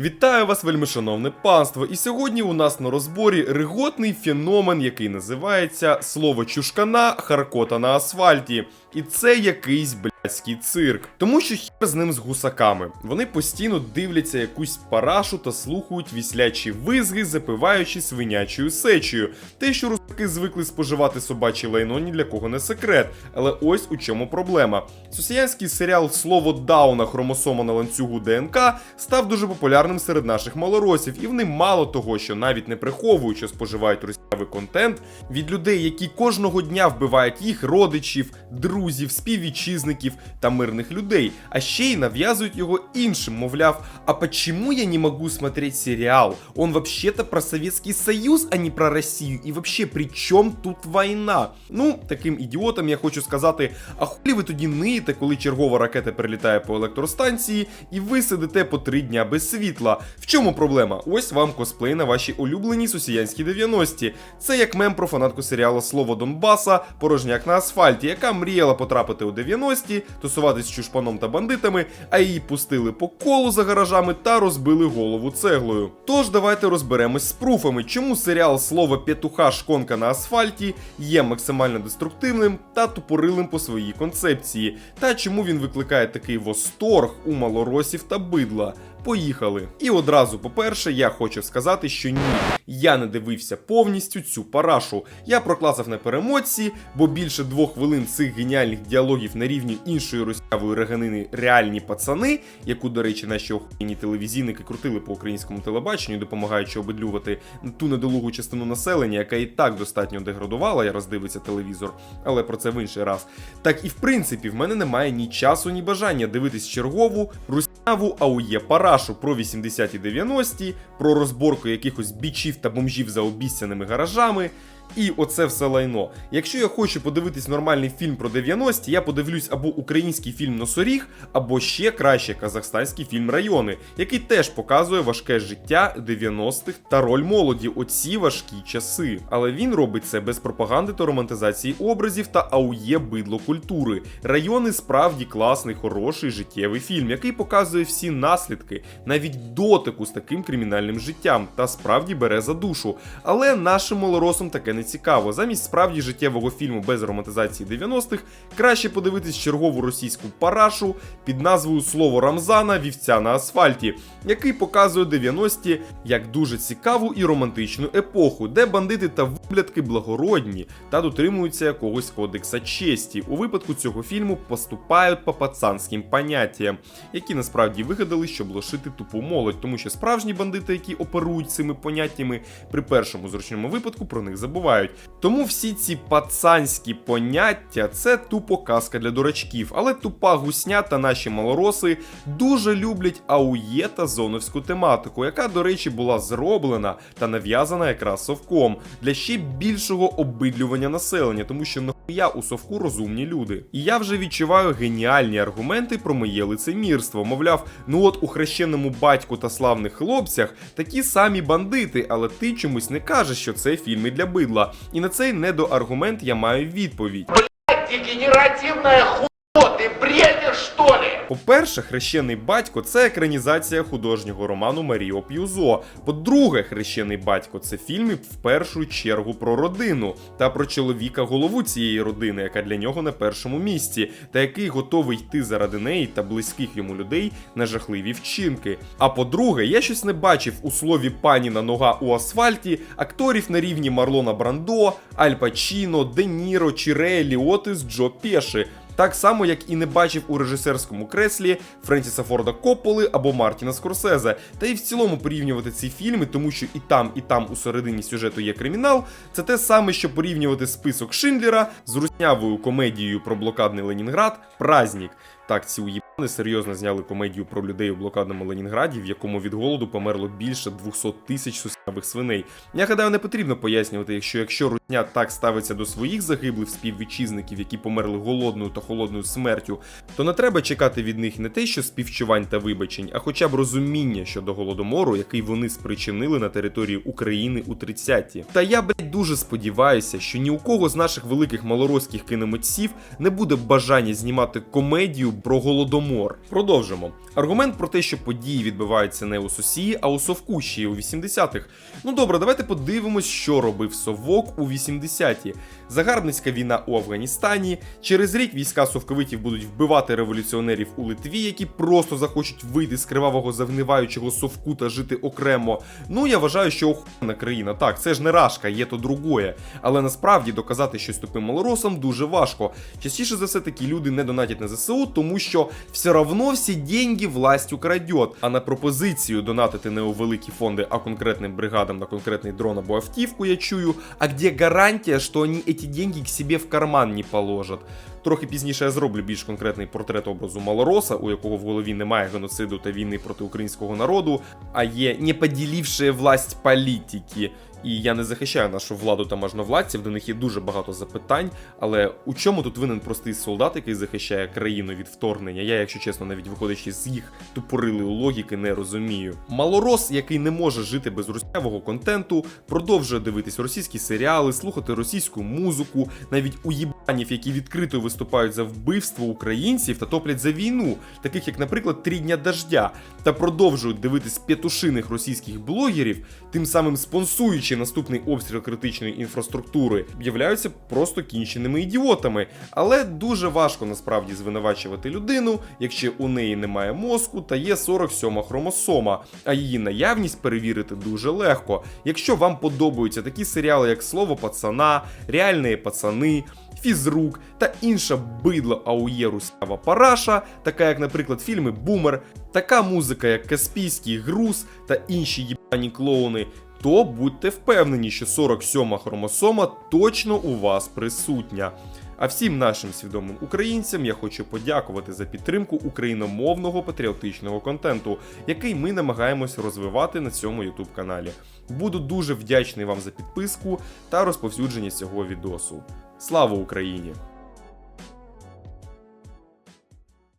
Вітаю вас, вельмишановне панство! І сьогодні у нас на розборі риготний феномен, який називається слово чушкана харкота на асфальті. І це якийсь блядський цирк. Тому що хер з ним з гусаками. Вони постійно дивляться якусь парашу та слухають віслячі визги, запиваючи свинячою сечею. Те, що русаки звикли споживати собаче лайно, ні для кого не секрет. Але ось у чому проблема. Сосіянський серіал Слово Дауна хромосома на ланцюгу ДНК став дуже популярним серед наших малоросів, і вони мало того, що навіть не приховують, що споживають російський контент від людей, які кожного дня вбивають їх родичів, друзів, співвітчизників та мирних людей, а ще й нав'язують його іншим, мовляв, а почему я не могу смотреть сериал? Он вообще-то про Советский Союз, а не про Росію. І вообще, при чому тут війна? Ну, таким ідіотам я хочу сказати, а хулі ви тоді ниєте, коли чергова ракета прилітає по електростанції, і ви сидите по три дня без світла. В чому проблема? Ось вам косплей на ваші улюблені сусіянські 90-ті. Це як мем про фанатку серіалу Слово Донбаса, порожняк на асфальті, яка мріяла потрапити у 90-ті, тусуватись з чушпаном та бандитами, а її пустили по колу за гаражами та розбили голову цеглою. Тож давайте розберемось з пруфами, чому серіал Слово Петуха Шконка на асфальті є максимально деструктивним та тупорилим по своїй концепції, та чому він викликає такий восторг у малоросів та бидла. Поїхали. І одразу, по-перше, я хочу сказати, що ні, я не дивився повністю цю парашу. Я прокласав на перемоці, бо більше двох хвилин цих геніальних діалогів на рівні іншої російської реганини реальні пацани, яку, до речі, наші охуєнні телевізійники крутили по українському телебаченню, допомагаючи обидлювати ту недолугу частину населення, яка і так достатньо деградувала, я роздивиться телевізор, але про це в інший раз. Так і в принципі, в мене немає ні часу, ні бажання дивитись чергову русняву АУЄ парашу про 80-ті 90-ті, про розборку якихось бічів та бомжів за обіцяними гаражами. І оце все лайно. Якщо я хочу подивитись нормальний фільм про 90-ті, я подивлюсь або український фільм Носоріг, або ще краще казахстанський фільм Райони, який теж показує важке життя 90-х та роль молоді оці важкі часи. Але він робить це без пропаганди та романтизації образів та аує бидло культури. Райони справді класний, хороший життєвий фільм, який показує всі наслідки, навіть дотику з таким кримінальним життям, та справді бере за душу. Але нашим малоросам таке не цікаво. Замість справді життєвого фільму без романтизації 90-х краще подивитись чергову російську парашу під назвою Слово Рамзана Вівця на асфальті, який показує 90-ті як дуже цікаву і романтичну епоху, де бандити та виблядки благородні та дотримуються якогось кодекса честі. У випадку цього фільму поступають по пацанським поняттям, які насправді вигадали, щоб лошити тупу молодь, тому що справжні бандити, які оперують цими поняттями, при першому зручному випадку про них забувають. Тому всі ці пацанські поняття це тупо казка для дурачків, але тупа гусня та наші малороси дуже люблять аує та зоновську тематику, яка, до речі, була зроблена та нав'язана якраз совком для ще більшого обидлювання населення, тому що нахуя у совку розумні люди. І я вже відчуваю геніальні аргументи про моє лицемірство. Мовляв, ну от у хрещеному батьку та славних хлопцях такі самі бандити, але ти чомусь не кажеш, що це фільми для бидла. І на цей недоаргумент я маю відповідь. Дегенеративная хуйня, ти бредиш, що ли? По-перше, хрещений батько це екранізація художнього роману Маріо П'юзо. По-друге, хрещений батько це фільми в першу чергу про родину та про чоловіка голову цієї родини, яка для нього на першому місці, та який готовий йти заради неї та близьких йому людей на жахливі вчинки. А по-друге, я щось не бачив у слові паніна нога у асфальті акторів на рівні Марлона Брандо, Аль Пачіно, Де Ніро, Чірея Ліотис, Джо Пеші. Так само, як і не бачив у режисерському креслі Френсіса Форда Копполи або Мартіна Скорсезе. Та й в цілому порівнювати ці фільми, тому що і там, і там у середині сюжету є кримінал. Це те саме, що порівнювати список Шиндлера з руснявою комедією про блокадний Ленінград Праздник. Так, ці уїбани серйозно зняли комедію про людей у блокадному Ленінграді, в якому від голоду померло більше 200 тисяч сусідів свиней. Я гадаю, не потрібно пояснювати, що якщо русня так ставиться до своїх загиблих співвітчизників, які померли голодною та холодною смертю, то не треба чекати від них не те, що співчувань та вибачень, а хоча б розуміння щодо голодомору, який вони спричинили на території України у 30-ті. Та я, блядь, дуже сподіваюся, що ні у кого з наших великих малоросських кіномитців не буде бажання знімати комедію про голодомор. Продовжимо. Аргумент про те, що події відбуваються не у Сосії, а у Совку ще й у 80-х. Ну добре, давайте подивимось, що робив Совок у 80-ті. Загарбницька війна у Афганістані. Через рік війська совковитів будуть вбивати революціонерів у Литві, які просто захочуть вийти з кривавого загниваючого совку та жити окремо. Ну я вважаю, що охуєнна країна. Так, це ж не рашка, є то другое. Але насправді доказати щось тупим малоросам дуже важко. Частіше за все такі люди не донатять на ЗСУ, тому що все равно всі деньги власть украдет. А на пропозицію донатити не у великі фонди, а конкретним бригадам на конкретний дрон або автівку я чую. А де гарантія, що вони ці деньги к себе в карман не положат? Трохи пізніше я зроблю більш конкретний портрет образу малороса, у якого в голові немає геноциду та війни проти українського народу, а є не поділивши власть політики. І я не захищаю нашу владу та можновладців, до них є дуже багато запитань. Але у чому тут винен простий солдат, який захищає країну від вторгнення? Я, якщо чесно, навіть виходячи з їх тупорилої логіки, не розумію. Малорос, який не може жити без руснявого контенту, продовжує дивитись російські серіали, слухати російську музику, навіть уїбанів, які відкрито виступають за вбивство українців та топлять за війну, таких як, наприклад, три дня дождя, та продовжують дивитись п'ятушиних російських блогерів, тим самим спонсуючи наступний обстріл критичної інфраструктури, являються просто кінченими ідіотами. Але дуже важко насправді звинувачувати людину, якщо у неї немає мозку та є 47 хромосома, а її наявність перевірити дуже легко. Якщо вам подобаються такі серіали, як Слово пацана, Реальні пацани. Фізрук та інша бидло аує русява параша, така як, наприклад, фільми Бумер, така музика, як Каспійський груз та інші їбані клоуни, то будьте впевнені, що 47 хромосома точно у вас присутня. А всім нашим свідомим українцям я хочу подякувати за підтримку україномовного патріотичного контенту, який ми намагаємось розвивати на цьому YouTube каналі. Буду дуже вдячний вам за підписку та розповсюдження цього відосу. Слава Україні!